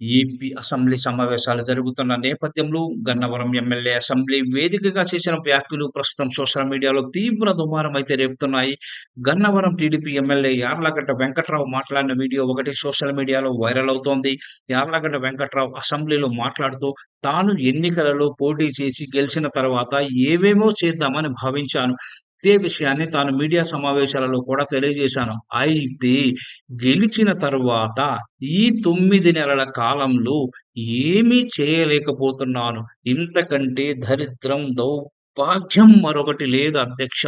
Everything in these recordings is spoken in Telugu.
ఏపీ అసెంబ్లీ సమావేశాలు జరుగుతున్న నేపథ్యంలో గన్నవరం ఎమ్మెల్యే అసెంబ్లీ వేదికగా చేసిన వ్యాఖ్యలు ప్రస్తుతం సోషల్ మీడియాలో తీవ్ర దుమారం అయితే రేపుతున్నాయి. గన్నవరం టీడీపీ ఎమ్మెల్యే యార్లగడ్డ వెంకట్రావు మాట్లాడిన వీడియో ఒకటి సోషల్ మీడియాలో వైరల్ అవుతోంది. యార్లగడ్డ వెంకట్రావు అసెంబ్లీలో మాట్లాడుతూ తాను ఎన్నికలలో పోటీ చేసి గెలిచిన తర్వాత ఏవేమో చేద్దామని భావించాను. ఇదే విషయాన్ని తాను మీడియా సమావేశాలలో కూడా తెలియజేశాను. అయితే గెలిచిన తర్వాత ఈ తొమ్మిది నెలల కాలంలో ఏమీ చేయలేకపోతున్నాను. ఇంతకంటే దరిద్రం దౌ భాగ్యం మరొకటి లేదు అధ్యక్ష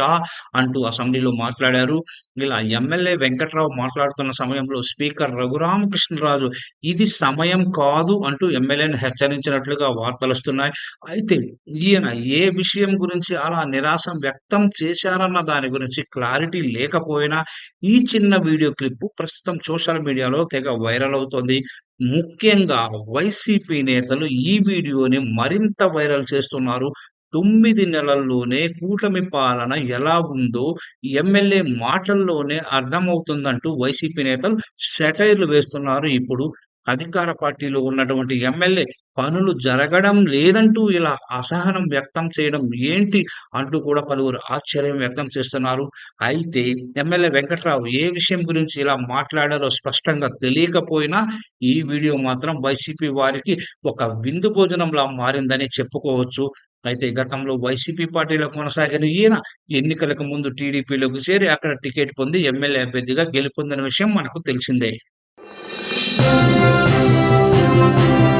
అంటూ అసెంబ్లీలో మాట్లాడారు. ఇలా ఎమ్మెల్యే వెంకట్రావు మాట్లాడుతున్న సమయంలో స్పీకర్ రఘురామకృష్ణరాజు ఇది సమయం కాదు అంటూ ఎమ్మెల్యేను హెచ్చరించినట్లుగా వార్తలు వస్తున్నాయి. అయితే ఈయన ఏ విషయం గురించి అలా నిరాశ వ్యక్తం చేశారన్న దాని గురించి క్లారిటీ లేకపోయినా ఈ చిన్న వీడియో క్లిప్ ప్రస్తుతం సోషల్ మీడియాలో తెగ వైరల్ అవుతోంది. ముఖ్యంగా వైసీపీ నేతలు ఈ వీడియోని మరింత వైరల్ చేస్తున్నారు. తొమ్మిది నెలల్లోనే కూటమి పాలన ఎలా ఉందో ఎమ్మెల్యే మాటల్లోనే అర్థమవుతుందంటూ వైసీపీ నేతలు సెటైర్లు వేస్తున్నారు. ఇప్పుడు అధికార పార్టీలో ఉన్నటువంటి ఎమ్మెల్యే పనులు జరగడం లేదంటూ ఇలా అసహనం వ్యక్తం చేయడం ఏంటి అంటూ కూడా పలువురు ఆశ్చర్యం వ్యక్తం చేస్తున్నారు. అయితే ఎమ్మెల్యే వెంకట్రావు ఏ విషయం గురించి ఇలా మాట్లాడారో స్పష్టంగా తెలియకపోయినా ఈ వీడియో మాత్రం వైసీపీ వారికి ఒక విందు భోజనంలా మారిందని చెప్పుకోవచ్చు. అయితే గతంలో వైసీపీ పార్టీలో కొనసాగిన ఈయన ఎన్నికలకు ముందు టీడీపీలోకి చేరి అక్కడ టికెట్ పొంది ఎమ్మెల్యే అభ్యర్థిగా గెలుపొందిన విషయం మనకు తెలిసిందే. thank you